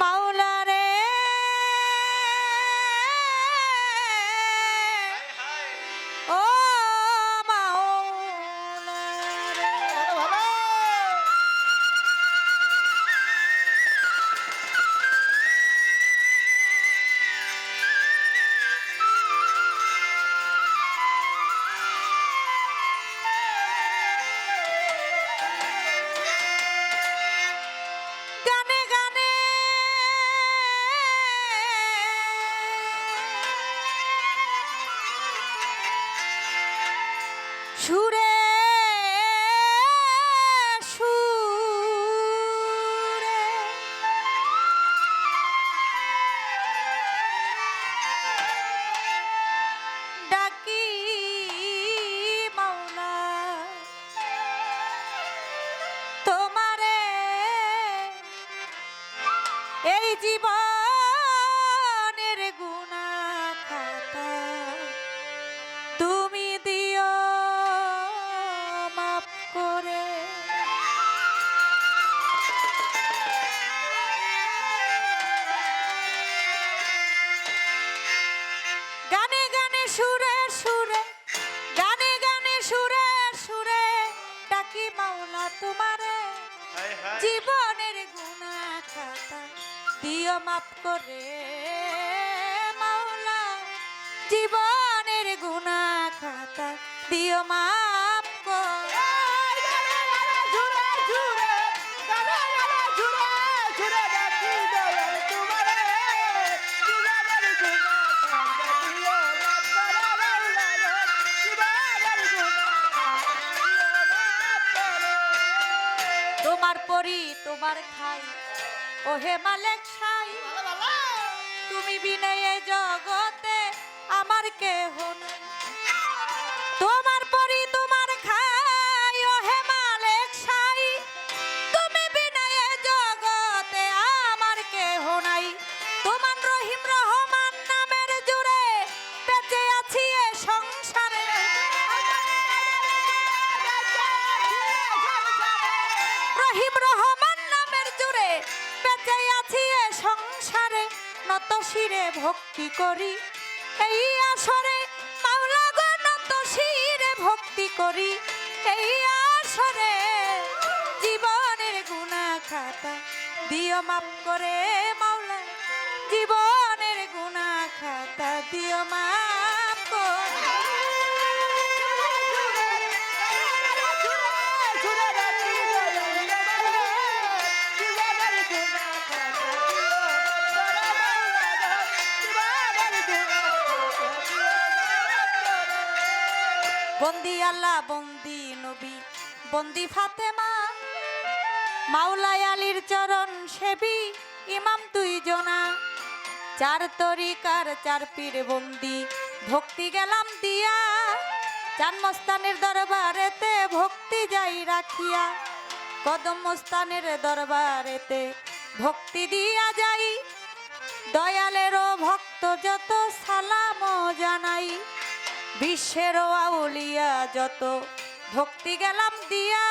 মাওলা এই জীবনের গুণা খাতা তুমি দিও মাপ করে। গানে গানে সুরে সুরে গানে গানে সুরে সুরে ডাকি মাওলা তোমারে। জীবনের গুণা খাতা দিও মাপ করে। মাওলা জীবনের গুণা খাতা দিও মাপ করে। তোমার পরি তোমার খাই। ও হে মালেক সাই তুমি বিনয়ে জগতে আমার কেহ নাই তোমার পরি নত শিরে ভক্তি করি। এই আসরে মাওলা গো নত শিরে ভক্তি করি। এই আসরে জীবনের গুণা খাতা দিও মাপ করে মাওলা। জীবনের গুণা খাতা দিও মাপ বন্দি আল্লাহ, বন্দি নবী, বন্দি ফাতেমা মাওলাই আলীর চরণ সেবী, ইমাম তুই জনা। চার তরিকার চার পীর বন্দি, ভক্তি গেলাম দিয়া। চান মস্তানের দরবারেতে ভক্তি যাই রাখিয়া। কদম দরবারেতে ভক্তি দিয়া যাই। দয়ালেরও ভক্ত যত সালাম জানাই। বিশ্বের আউলিয়া যত ভক্তি গেলাম দিয়া,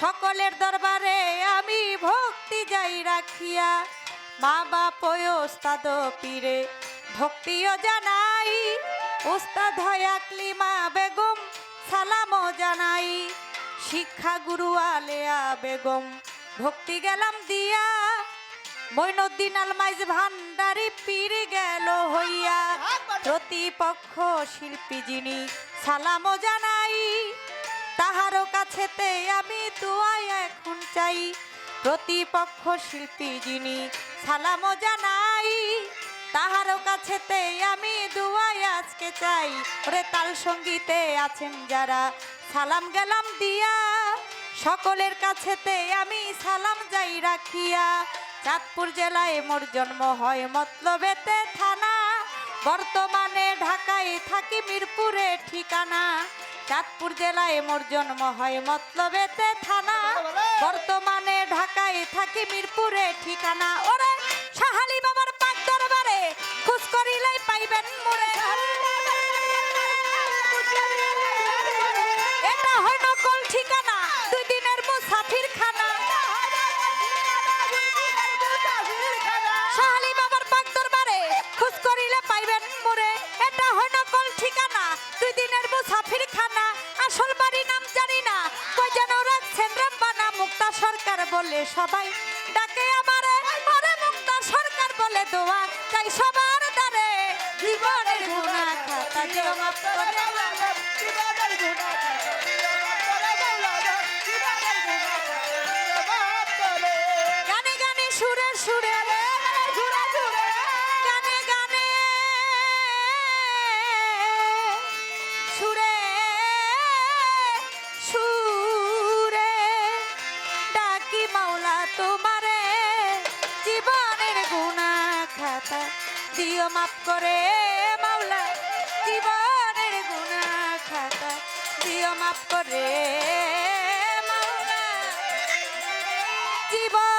সকলের দরবারে আমি ভক্তি যাই রাখিয়া। মা বাপ ওস্তাদ পীরে, ভক্তিও জানাই। উস্তাদ হয়াকলি মা বেগম সালামও জানাই। শিক্ষা গুরু আলেয়া বেগম, ভক্তি গেলাম দিয়া। মৈনুদ্দিন আলমাইজ ভান্ডারি পীর প্রতিপক্ষ শিল্পী যিনি, সালামও জানাই। তাহারও কাছেতে আমি দুয়াই এখন চাই। প্রতিপক্ষ শিল্পী যিনি, সালামও জানাই। তাহারও কাছেতে আমি দুয়াই আজকে চাই। ওরে তাল সঙ্গীতে আছেন যারা, সালাম গেলাম দিয়া। সকলের কাছেতে আমি সালাম যাই রাখিয়া। চাঁদপুর জেলায় মোর জন্ম হয় মতলবেতে থানা। বর্তমানে ঢাকায় থাকি মিরপুরে ঠিকানা। চাঁদপুর জেলায় মোর জন্ম হয় মতলবেতে থানা। বর্তমানে ঢাকায় থাকি মিরপুরে ঠিকানা। ওরে সাহালি বাবার পাক দরবারে খুশ করিলেই পাইবেন মোরে। বলে সবাই ডাকে আমারে, আরে মুক্তা সরকার বলে দোয়া, তাই সবার দারে জীবনের গুণা খাতা দিও। মাফ করে গানে গানে সুরে সুরে দিও মাপ করে মাওলা জীবনের গুণা খাতা দিও মাফ করে মাওলা জীবন